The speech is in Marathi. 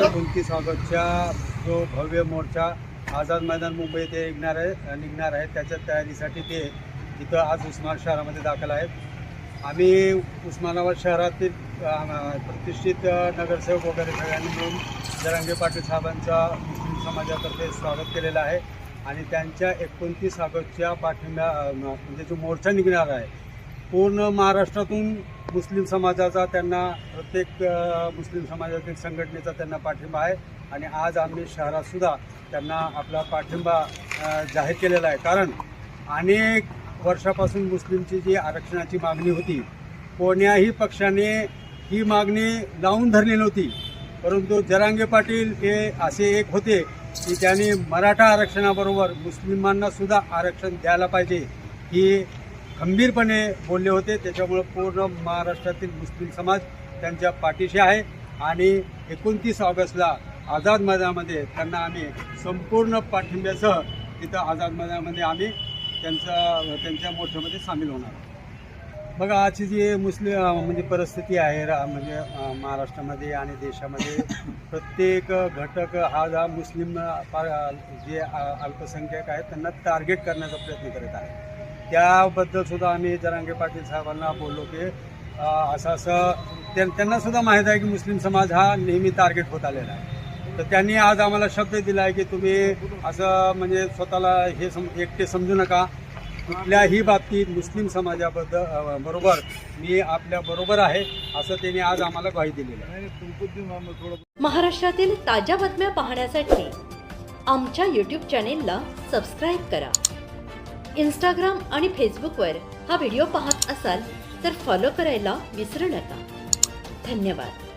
एकोणतीस ऑगस्टच्या जो भव्य मोर्चा आझाद मैदान मुंबई येथे निघणार आहे निघणार आहे त्याच्या तयारीसाठी ते इथं आज उस्मान शहरामध्ये दाखल आहेत. आम्ही उस्मानाबाद शहरातील प्रतिष्ठित नगरसेवक वगैरे सगळ्यांनी मिळून जरांगे पाटील साहेबांचा मुस्लिम समाजातर्फे स्वागत केलेलं आहे. आणि त्यांच्या एकोणतीस ऑगस्टच्या पाठिंब्या म्हणजे जो मोर्चा निघणार आहे पूर्ण महाराष्ट्रातून मुस्लिम समाजाचा त्यांना प्रत्येक मुस्लिम समाजातील संघटनेचा त्यांना पाठिंबा आहे. आणि आज आम्ही शहरातसुद्धा त्यांना आपला पाठिंबा जाहीर केलेला आहे. कारण अनेक वर्षापासून मुस्लिमची जी आरक्षणाची मागणी होती कोण्याही पक्षाने ही मागणी लावून धरली नव्हती. परंतु जरांगे पाटील हे असे एक होते की त्यांनी मराठा आरक्षणाबरोबर मुस्लिमांना सुद्धा आरक्षण द्यायला पाहिजे ही खंबीरपणे बोलले होते त्याच्यामुळं पूर्ण महाराष्ट्रातील मुस्लिम समाज त्यांच्या पाठीशी आहे आणि एकोणतीस ऑगस्टला आझाद मैदानामध्ये त्यांना आम्ही संपूर्ण पाठिंब्यासह तिथं आझाद मैदानामध्ये आम्ही त्यांचा त्यांच्या मोर्चामध्ये सामील होणार आहोत. बघा आजची जी मुस्लिम म्हणजे परिस्थिती आहे रा म्हणजे महाराष्ट्रामध्ये आणि देशामध्ये प्रत्येक घटक हा जा मुस्लिम जे अल्पसंख्यक अल्पसंख्याक आहेत त्यांना टार्गेट करण्याचा प्रयत्न करत आहे. त्याबद्दलसुद्धा आम्ही जरांगे पाटील साहेबांना बोललो की असं असं त्यां- त्यांनासुद्धा माहीत आहे की मुस्लिम समाज हा नेहमी टार्गेट होत आलेला आहे. तर त्यांनी आज आम्हाला शब्द दिला आहे की तुम्ही असं म्हणजे स्वतःला हे सम एकटे समजू नका. कुठल्याही बाबतीत मुस्लिम समाजाबद्दल बरोबर मी आपल्या बरोबर आहे असं त्यांनी आज आम्हाला ग्वाही दिलेली आहे. महाराष्ट्रातील ताज्या बातम्या पाहण्यासाठी आमच्या यूट्यूब चॅनेलला सबस्क्राईब करा. इंस्टाग्राम आणि फेसबुकवर हा व्हिडिओ पाहत असाल तर फॉलो करायला विसरू नका. धन्यवाद.